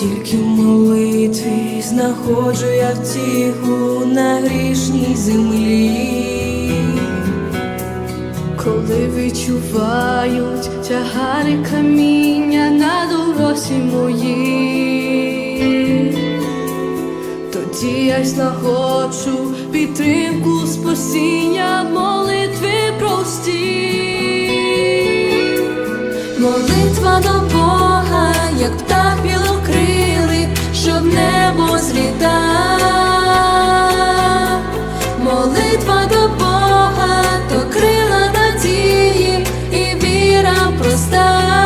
Тільки в молитві знаходжу я втіху на грішній землі. Коли відчувають тягари каміння на дорозі моїй, тоді я знаходжу підтримку спасіння в молитві простій. Молитва до Бога, як птах білокрилий, що в небо зліта. Молитва до Бога, то крила надії і віра проста.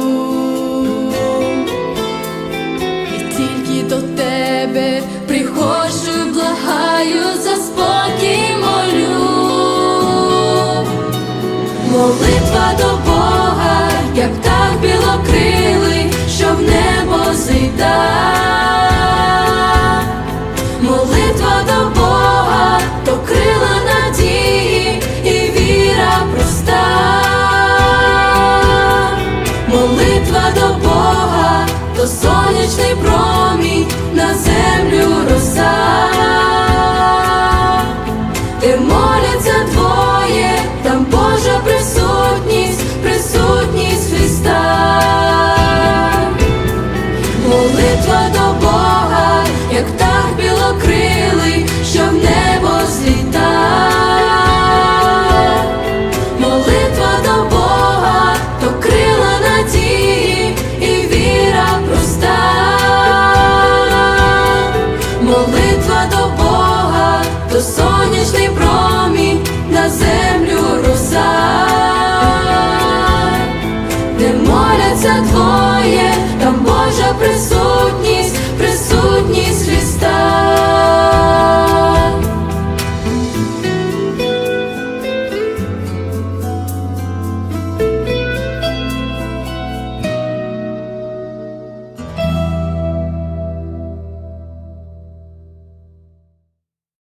Молитва до Бога, як так білокрилий, що в небо зліта. Молитва до Бога, як так білокрила.